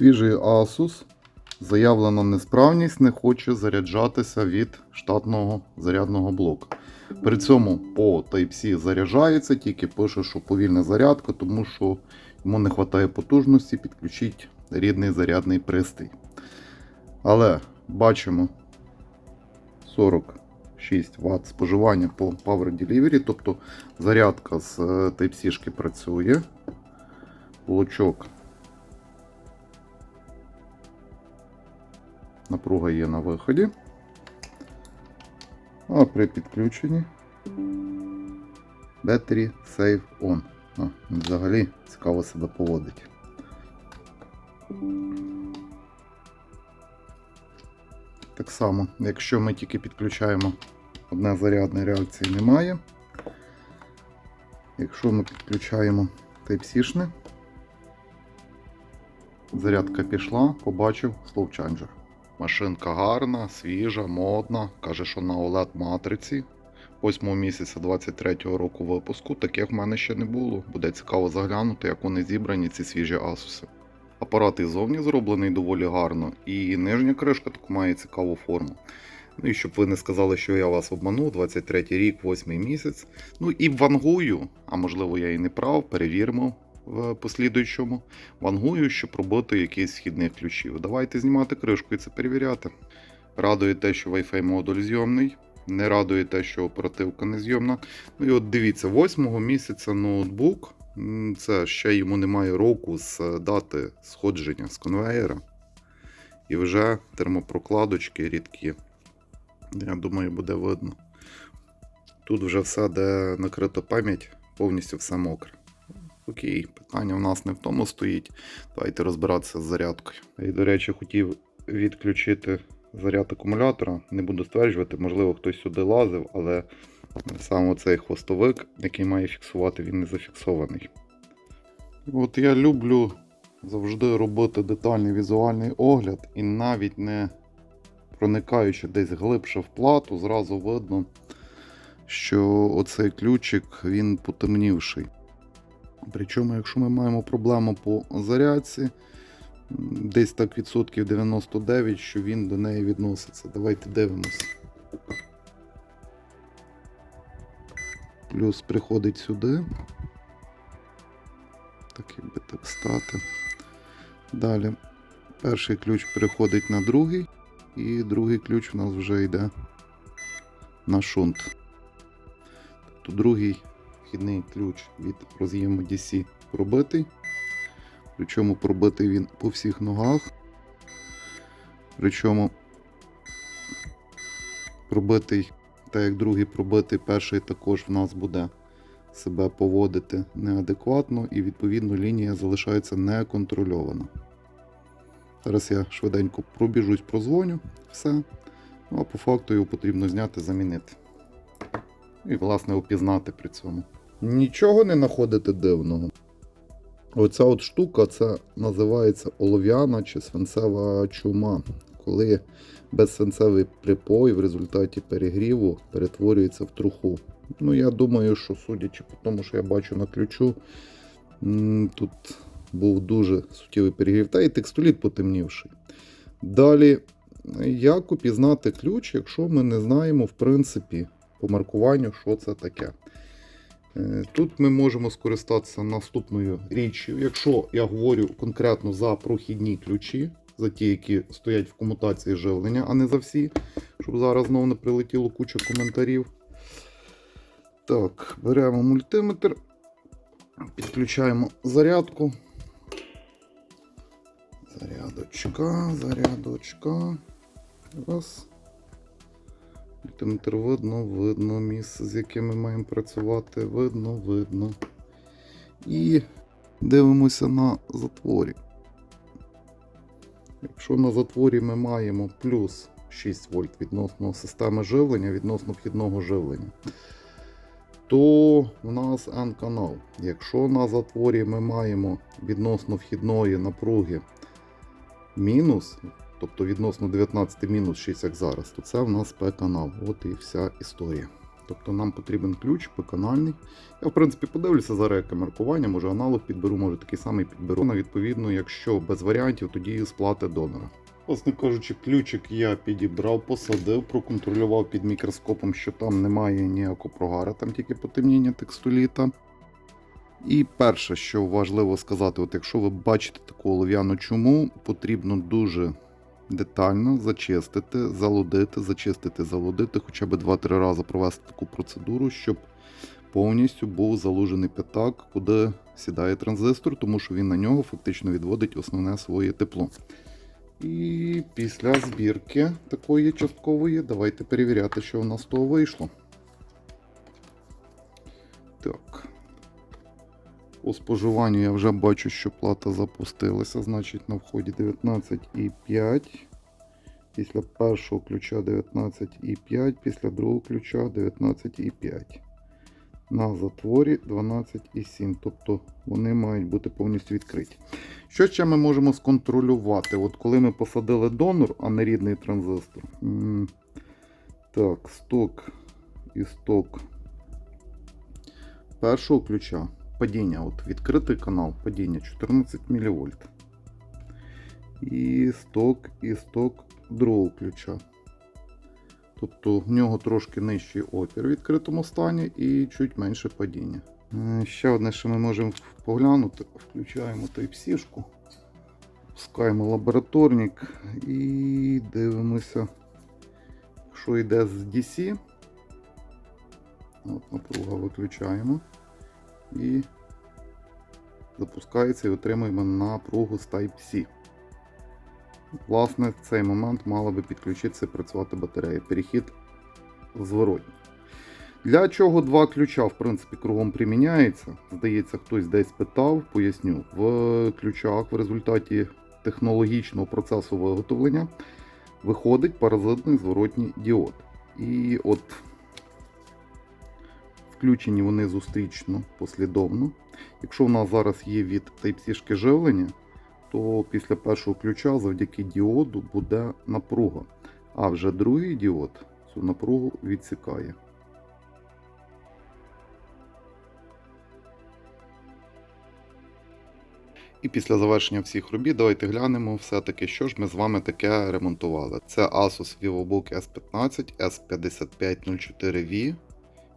Свіжий Asus. Заявлена несправність не хоче заряджатися від штатного зарядного блока. При цьому по Type-C заряджається, тільки пише, що повільна зарядка, тому що йому не вистачає потужності, підключіть рідний зарядний пристрій. Але бачимо 46 Вт споживання по Power Delivery, тобто зарядка з е, Type-C працює. Блочок Напруга є на виході. А при підключенні Battery Save On. А, взагалі цікаво себе поводить. Так само, якщо ми тільки підключаємо одне зарядне реакції немає. Якщо ми підключаємо Type-C-шне, зарядка пішла, побачив Changer. Машинка гарна, свіжа, модна. Каже, що на OLED матриці 8 місяця 23-го року випуску. Таких в мене ще не було. Буде цікаво заглянути, як вони зібрані, ці свіжі Asus. Апарат і зовні зроблений доволі гарно, і нижня кришка таку має цікаву форму. Ну і щоб ви не сказали, що я вас обманув, 23 рік, 8 місяць. Ну і вангую, а можливо я і не прав, перевіримо в послідуючому. Вангую, щоб робити якийсь східних ключів. Давайте знімати кришку і це перевіряти. Радує те, що Wi-Fi модуль зйомний. Не радує те, що оперативка не зйомна. Ну і от дивіться, 8 місяця ноутбук. Це ще йому немає року з дати сходження з конвеєра. І вже термопрокладочки рідкі. Я думаю, буде видно. Тут вже все, де накрита пам'ять, повністю все мокре. Окей, питання в нас не в тому стоїть. Давайте розбиратися з зарядкою. І, до речі, хотів відключити заряд акумулятора. Не буду стверджувати, можливо, хтось сюди лазив, але саме цей хвостовик, який має фіксувати, він не зафіксований. От я люблю завжди робити детальний візуальний огляд і навіть не проникаючи десь глибше в плату, зразу видно, що оцей ключик він потемнівший. Причому, якщо ми маємо проблему по зарядці, десь так відсотків 99, що він до неї відноситься. Давайте дивимося. Плюс приходить сюди. Так, якби так стати. Далі перший ключ переходить на другий, і другий ключ у нас вже йде на шунт. Тобто другий вхідний ключ від роз'єму DC пробитий. Причому пробитий він по всіх ногах. Причому пробитий, так як другий пробитий, перший також в нас буде себе поводити неадекватно і відповідно лінія залишається неконтрольована. Зараз я швиденько пробіжусь, прозвоню, все. Ну а по факту його потрібно зняти, замінити. І, власне, опізнати при цьому. Нічого не знаходите дивного. Оця от штука це називається олов'яна чи свинцева чума. Коли безсвинцевий припой в результаті перегріву перетворюється в труху. Ну, я думаю, що судячи по тому, що я бачу на ключу, тут був дуже суттєвий перегрів, та і текстоліт потемнівший. Далі, як упізнати ключ, якщо ми не знаємо, в принципі, по маркуванню, що це таке. Е, Тут ми можемо скористатися наступною річчю. Якщо я говорю конкретно за прохідні ключі, за ті, які стоять в комутації живлення, а не за всі, щоб зараз знову не прилетіло куча коментарів. Так, беремо мультиметр, підключаємо зарядку. Зарядочка, зарядочка. Раз. Мультиметр видно, видно місце, з яким ми маємо працювати. Видно, видно. І дивимося на затворі. Якщо на затворі ми маємо плюс 6 вольт відносно системи живлення, відносно вхідного живлення, то в нас N-канал. Якщо на затворі ми маємо відносно вхідної напруги мінус, тобто відносно 19 мінус 6, як зараз, то це в нас P-канал. От і вся історія. Тобто нам потрібен ключ биканальний. Я, в принципі, подивлюся зараз яке маркування, може аналог підберу, може такий самий підберу. Ну, Відповідно, якщо без варіантів, тоді сплати донора. Власне кажучи, ключик я підібрав, посадив, проконтролював під мікроскопом, що там немає ніякого прогара, там тільки потемніння текстоліта. І перше, що важливо сказати, от якщо ви бачите таку олов'яну чуму, потрібно дуже детально зачистити, залудити, зачистити, залудити, хоча б 2-3 рази провести таку процедуру, щоб повністю був залужений п'ятак, куди сідає транзистор, тому що він на нього фактично відводить основне своє тепло. І після збірки такої часткової, давайте перевіряти, що у нас того вийшло. Так. По споживанню я вже бачу, що плата запустилася, значить на вході 19,5. Після першого ключа 19,5, після другого ключа 19,5. На затворі 12,7. Тобто вони мають бути повністю відкриті. Що ще ми можемо сконтролювати? От коли ми посадили донор, а не рідний транзистор. Так, сток і сток першого ключа. Падіння, от відкритий канал, падіння 14 мВ. І сток, і сток другого ключа. Тобто в нього трошки нижчий опір в відкритому стані і чуть менше падіння. Е, Ще одне, що ми можемо поглянути, включаємо Type-C, пускаємо лабораторник і дивимося, що йде з DC. От напруга виключаємо і запускається і отримуємо напругу з Type-C. Власне, в цей момент мала би підключитися і працювати батарея. Перехід зворотній. Для чого два ключа, в принципі, кругом приміняється? Здається, хтось десь питав, поясню. В ключах в результаті технологічного процесу виготовлення виходить паразитний зворотній діод. І от включені вони зустрічно послідовно. Якщо в нас зараз є від Type-C живлення, то після першого ключа завдяки діоду буде напруга. А вже другий діод цю напругу відсікає. І після завершення всіх робіт давайте глянемо все-таки, що ж ми з вами таке ремонтували. Це Asus VivoBook S15 S5504V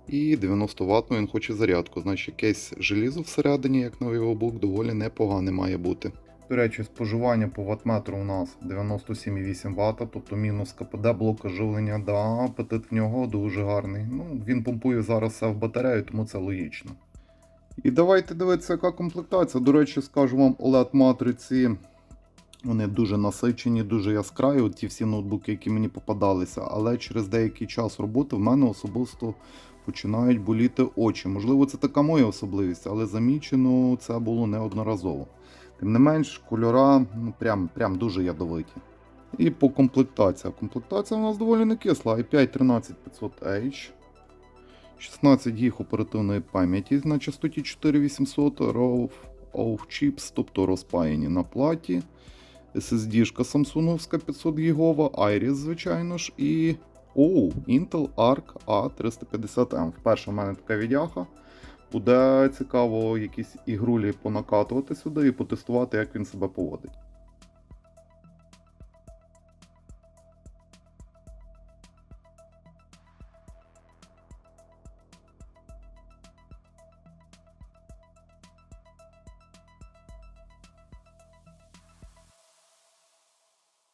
і 90 Вт він хоче зарядку. Значить, якесь желізо всередині, як на VivoBook, доволі непогане має бути. До речі, споживання по ваттметру у нас 97,8 Вт, тобто мінус КПД блока живлення, да, апетит в нього дуже гарний. Ну, Він помпує зараз все в батарею, тому це логічно. І давайте дивитися, яка комплектація. До речі, скажу вам, OLED-матриці. Вони дуже насичені, дуже яскраві, от ті всі ноутбуки, які мені попадалися, але через деякий час роботи в мене особисто починають боліти очі. Можливо, це така моя особливість, але замічено це було неодноразово. Тим не менш, кольора ну, прям, прям дуже ядовиті. І по комплектації. Комплектація у нас доволі не кисла. i5 13500H. 16 гіг оперативної пам'яті на частоті 4800 RAW of Chips, тобто розпаяні на платі. SSD-шка Samsung 500 гігова, Iris, звичайно ж, і оу, Intel Arc A350M. Вперше в мене така відяха. Буде цікаво якісь ігрулі понакатувати сюди і потестувати, як він себе поводить.